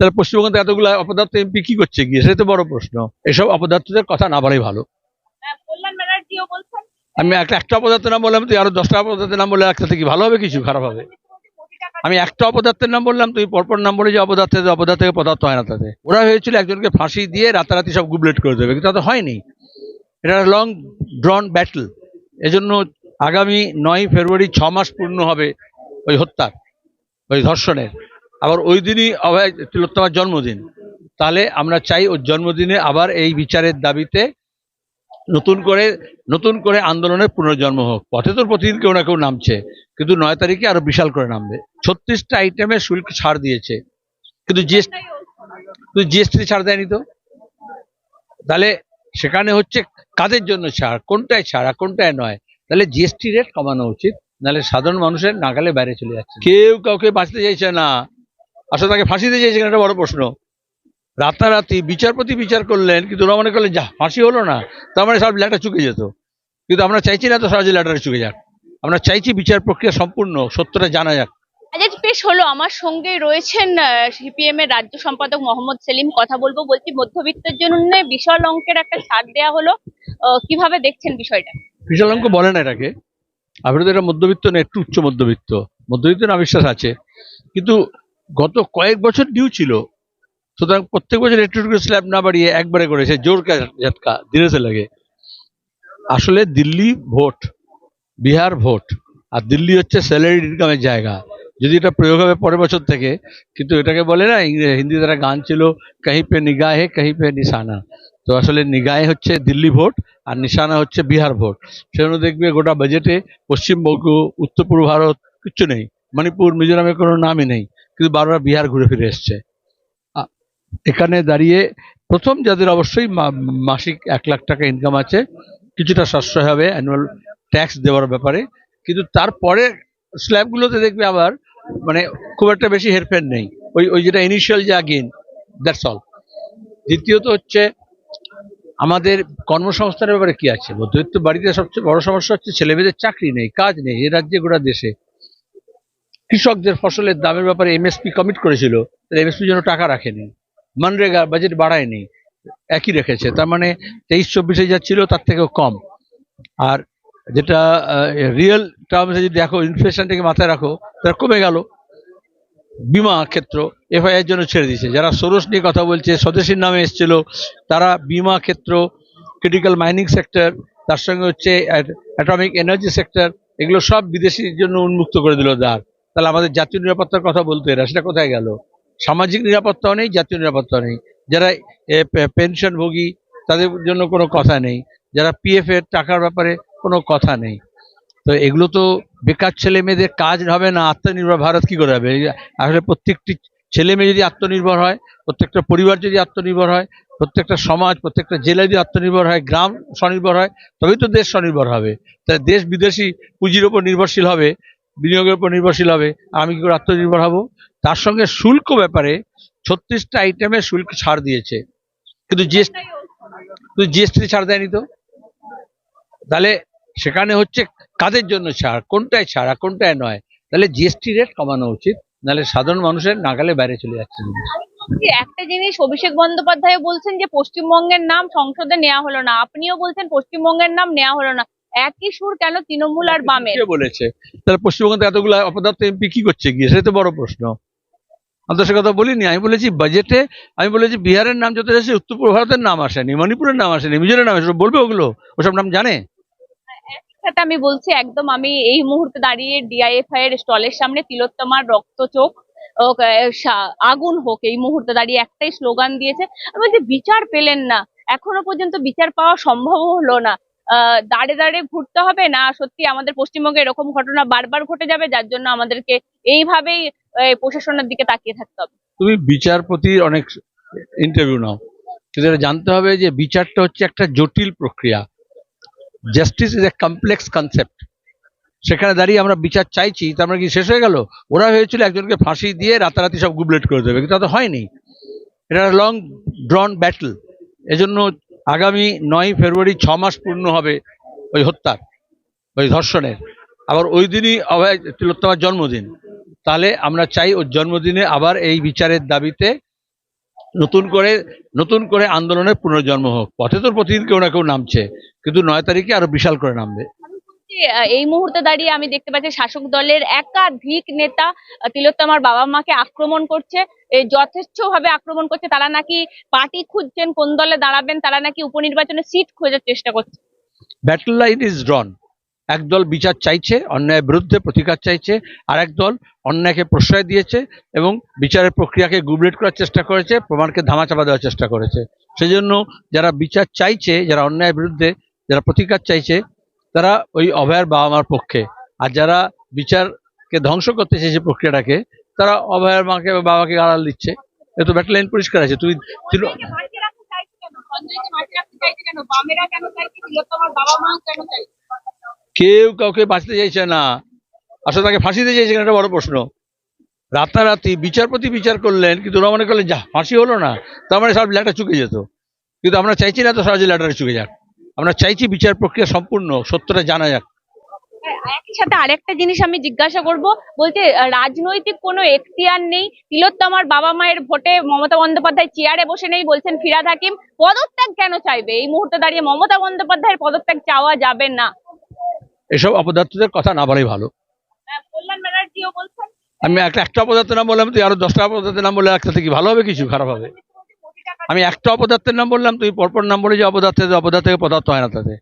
তাহলে পশ্চিমবঙ্গে এতগুলো অপদার্থ এমপি কি করছে গিয়ে? সেটা তো বড় প্রশ্ন। এসব অপদার্থদের কথা না বলাই ভালো। বলছেন। আমি একটা একটা অপদার্থের নাম বললাম তুই আরও দশটা অপদার্থের নাম বলে একসাথে কি ভালো হবে কিছু? খারাপ হবে। আমি একটা অপদার্থের নাম বললাম তুই পরপর নাম বলে যে অপদার্থ অপদার্থ থেকে পদার্থ হয় না তাতে। ওরা হয়েছিল একজনকে ফাঁসি দিয়ে রাতারাতি সব গুবলেট করে দেবে কিন্তু তা তো হয়নি। এটা লং ড্রন ব্যাটল এজন্য আগামী নয় ফেব্রুয়ারি ছ মাস পূর্ণ হবে ওই হত্যার ওই ধর্ষণের। আবার ওই দিনই অভয় তিলোত্তমার জন্মদিন। তাহলে আমরা চাই ওর জন্মদিনে আবার এই বিচারের দাবিতে নতুন করে নতুন করে আন্দোলনের পুনর্জন্ম হোক। পথে তো প্রতিদিন কেউ না কেউ নামছে, কিন্তু নয় তারিখে আরও বিশাল করে নামবে। ছত্রিশটা আইটেমে শুল্ক ছাড় দিয়েছে। কিন্তু জিএসটি জিএসটি ছাড় দেয়নি তো? তাহলে সেখানে হচ্ছে কাদের জন্য ছাড়? কোনটায় ছাড় আর কোনটায় নয়? তাহলে জিএসটি রেট কমানো উচিত, নাহলে সাধারণ মানুষের নাগালে বাইরে চলে যাচ্ছে। কেউ কাউকে বাঁচতে চাইছে না। আসলে তাকে ফাঁসি দিতে চাইছে একটা বড় প্রশ্ন। রাতারাতি বিচারপতি বিচার করলেন কিন্তু ওরা মনে করলেন যা ফাঁসি হলো না। তার মানে সব লেটার চুকে যেত। কিন্তু আমরা চাইছি না তো সহজে লেটার চুকে যাক। আমরা চাইছি বিচার প্রক্রিয়া সম্পূর্ণ সত্যটা জানা যাক। আজ পেশ হলো আমার সঙ্গে রয়েছেন সিপিএম এর রাজ্য সম্পাদক মোহাম্মদ সেলিম কথা বলব বলছি মধ্যবিত্তের জন্য বিশাল অঙ্কের একটা ছাড় দেওয়া হলো। কীভাবে দেখছেন বিষয়টা? বিশাল অঙ্ক বলে না এটাকে। আপনি তো এটা মধ্যবিত্ত না একটু উচ্চ মধ্যবিত্ত। মধ্যবিত্ত না বিশ্বাস আছে। কিন্তু গত কয়েক বছর ডিউ ছিল। সুতরাং প্রত্যেক বছর একটু একটু স্ল্যাব না বাড়িয়ে একবারে করেছে জোর ঝাটকা দিনেছে লাগে। আসলে দিল্লি ভোট, বিহার ভোট, আর দিল্লি হচ্ছে স্যালারি ইনকামের জায়গা। যদি এটা প্রয়োগ হবে পরের বছর থেকে, কিন্তু এটাকে বলে না হিন্দিতে একটা গান ছিল, কাহি পে নিগাহে কাহি পে নিশানা। তো আসলে নিগাহে হচ্ছে দিল্লি ভোট, আর নিশানা হচ্ছে বিহার ভোট। সেজন্য দেখবে গোটা বাজেটে পশ্চিমবঙ্গ উত্তর পূর্ব ভারত, কিচ্ছু নেই। মণিপুর, মিজোরামের কোনো নামই নেই। কিন্তু বারবার বিহার ঘুরে ফিরে এসছে। এখানে দাঁড়িয়ে প্রথম যাদের অবশ্যই মাসিক এক লাখ টাকা ইনকাম আছে, কিছুটা সাশ্রয় হবে অ্যানুয়াল ট্যাক্স দেওয়ার ব্যাপারে। কিন্তু তারপরে স্ল্যাবগুলোতে দেখবে আবার মানে খুব একটা বেশি হেরফের নেই। ওই ওই যেটা ইনিশিয়াল যা গেন দ্যাটস অল দ্বিতীয়ত হচ্ছে, আমাদের কর্মসংস্থানের ব্যাপারে কি আছে? মধ্যবিত্ত বাড়িতে সবচেয়ে বড় সমস্যা হচ্ছে ছেলেমেয়েদের চাকরি নেই, কাজ নেই, এ রাজ্যে গোটা দেশে। কৃষকদের ফসলের দামের ব্যাপারে এমএসপি কমিট করেছিল এমএসপির জন্য টাকা রাখেনি। মানরেগা বাজেট বাড়ায়নি, একই রেখেছে। তার মানে তেইশ, চব্বিশে যা ছিল তার থেকেও কম। আর যেটা রিয়েল টার্মসে যদি দেখো ইনফ্লেশনটাকে মাথায় রাখো তারা কমে গেল। বিমা ক্ষেত্র এফআইআর জন্য ছেড়ে দিয়েছে। যারা সোরস নিয়ে কথা বলছে, স্বদেশীর নামে এসেছিল, তারা বিমা ক্ষেত্র ক্রিটিক্যাল মাইনিং সেক্টর তার সঙ্গে হচ্ছে অ্যাটমিক এনার্জি সেক্টর এগুলো সব বিদেশির জন্য উন্মুক্ত করে দিল দ্বার তাহলে আমাদের জাতীয় নিরাপত্তার কথা বলতে এরা, সেটা কোথায় গেল? সামাজিক নিরাপত্তাও নেই, জাতীয় নিরাপত্তা নেই। যারা পেনশনভোগী, তাদের জন্য কোনো কথা নেই। যারা পিএফ এর টাকার ব্যাপারে কোনো কথা নেই। তো এগুলো তো বেকার ছেলে মেয়েদের কাজ হবে না, আত্মনির্ভর ভারত কি করে হবে? আসলে প্রত্যেকটি ছেলে মেয়ে যদি আত্মনির্ভর হয়, প্রত্যেকটা পরিবার যদি আত্মনির্ভর হয়, প্রত্যেকটা সমাজ, প্রত্যেকটা জেলা যদি আত্মনির্ভর হয়, গ্রাম স্বনির্ভর হয়, তবেই তো দেশ স্বনির্ভর হবে। তাই দেশ বিদেশি পুঁজির ওপর নির্ভরশীল হবে। বিনিয়োগের উপর নির্ভরশীল হবে, আমি কি করে আত্মনির্ভর হব? তার সঙ্গে শুল্ক ব্যাপারে ছত্রিশটা আইটেমে শুল্ক ছাড় দিয়েছে। কিন্তু জিএসটি জিএসটি ছাড় দেয়নি তো? তাহলে সেখানে হচ্ছে কাদের জন্য ছাড়? কোনটায় ছাড় আর কোনটায় নয়? তাহলে জিএসটি রেট কমানো উচিত, নাহলে সাধারণ মানুষের নাগালে বাইরে চলে যাচ্ছে। একটা জিনিস অভিষেক বন্দ্যোপাধ্যায় বলছেন যে পশ্চিমবঙ্গের নাম সংসদে নেওয়া হলো না। আপনিও বলছেন পশ্চিমবঙ্গের নাম নেওয়া হলো না। একই সুর কেন তৃণমূল আর বামের? কে বলেছে? তাহলে পশ্চিমবঙ্গে এতগুলো অপদার্থ এমপি কি করছে গিয়ে? সেটা তো বড় প্রশ্ন। আমি তো সে কথা বলিনি। আমি বলেছি বাজেটে আমি বলেছি বিহারের নাম যত এসেছে উত্তর ভারতের নাম আসেনি মণিপুরের নাম আসেনি মিজোরের নাম আসেনি বলবে ওগুলো? ওসব নাম জানে? সেটা আমি বলছি একদম আমি এই মুহূর্তে দাঁড়িয়ে ডিআইএফআই এর স্টলের সামনে তিলোত্তমার রক্ত চোখ আগুন হোক এই মুহূর্তে দাঁড়িয়ে একটাই স্লোগান দিয়েছে। আমি বলছি বিচার পেলেন না। এখনও পর্যন্ত বিচার পাওয়া সম্ভব হলো না। দাঁড়ে দাঁড়ে ঘুরতে হবে না? সত্যি আমাদের পশ্চিমবঙ্গে এরকম ঘটনা বারবার ঘটে যাবে, যার জন্য আমাদেরকে এইভাবেই প্রশাসনের দিকে তাকিয়ে থাকতে হবে। তুমি বিচারপতির অনেক ইন্টারভিউ নাও। কিন্তু জানতে হবে যে বিচারটা হচ্ছে একটা জটিল প্রক্রিয়া। Justice is a complex concept সেখানে দাঁড়িয়ে আমরা বিচার চাইছি, তার মানে কি শেষ হয়ে গেল? ওরা হয়েছিল একজনকে ফাঁসি দিয়ে রাতারাতি সব গুবলেট করে দেবে, কিন্তু তা তো হয়নি। এটা লং ড্রন ব্যাটল এজন্য আগামী নয় ফেব্রুয়ারি ছ মাস পূর্ণ হবে ওই হত্যার, ওই ধর্ষণের। আবার ওই দিনই অভয় তিলোত্তমার জন্মদিন। তাহলে আমরা চাই ওর জন্মদিনে আবার এই বিচারের দাবিতে নতুন করে নতুন করে আন্দোলনের পুনর্জন্ম হোক। পথে তোর প্রতিদিন কেউ না কেউ নামছে, কিন্তু নয় তারিখে আরও বিশাল করে নামবে। এই মুহূর্তে দাঁড়িয়ে আমি দেখতে পাচ্ছি শাসক দলের একাধিক নেতা তিলোত্তমার বাবা মাকে আক্রমণ করছে। যথেচ্ছ ভাবে আক্রমণ করছে। তারা নাকি পার্টি খুঁজছেন, কোন দলে দাঁড়াবেন, তারা নাকি উপনির্বাচনে সিট খোঁজার চেষ্টা করছে। ব্যাটল লাইন ইজ ড্রন একদল বিচার চাইছে, অন্যায়ের বিরুদ্ধে প্রতিকার চাইছে আর একদল অন্যায়কে প্রশ্রয় দিয়েছে এবং বিচারের প্রক্রিয়াকে গুবলেট করার চেষ্টা করেছে, প্রমাণকে ধামাচাপা দেওয়ার চেষ্টা করেছে। সেজন্য যারা বিচার চাইছে, যারা অন্যায়ের বিরুদ্ধে যারা প্রতিকার চাইছে তারা ওই অভয়ের বাবা মার পক্ষে। আর যারা বিচারকে ধ্বংস করতে চাইছে প্রক্রিয়াটাকে তারা অভয়ের মাকে বাবাকে আড়াল দিচ্ছে। এ তো ব্যাটল লাইন পরিষ্কার আছে। তুই তুই কেউ কাউকে বাঁচতে চাইছে না। আসলে তাকে ফাঁসিতে চাইছে কিনা? একটা বড় প্রশ্ন। রাতারাতি বিচারপতি বিচার করলেন কিন্তু ওরা মনে করলেন যা ফাঁসি হলো না। তার মানে সব লেটার চুকে যেত। কিন্তু আমরা চাইছি না তো সহজে লেটার চুকে যাক। আমরা চাইছি বিচার প্রক্রিয়া সম্পূর্ণ সত্যটা জানা যাক। একই সাথে আরেকটা জিনিস আমি জিজ্ঞাসা করব বলছে রাজনৈতিক কোনো এখতিয়ার নেই? তিলোত্তমার বাবা মায়ের ভোটে মমতা বন্দ্যোপাধ্যায় চেয়ারে বসে নেই বলছেন ফিরাদ হাকিম। পদত্যাগ কেন চাইবে? এই মুহূর্তে দাঁড়িয়ে মমতা বন্দ্যোপাধ্যায়ের পদত্যাগ চাওয়া যাবে না। এসব অপদার্থদের কথা না বলাই ভালো। আহ, কল্যাণ ব্যানার্জিও বলছেন আমি একটা একটা অপদার্থের নাম বললাম তুই আরও দশটা অপদার্থের নাম বললে একটা থেকে ভালো হবে কিছু খারাপ হবে। আমি একটা অপদার্থের নাম বললাম, তুই পরপর নাম বলে যে অপদার্থ অপদার্থ থেকে পদার্থ হয় না তাতে।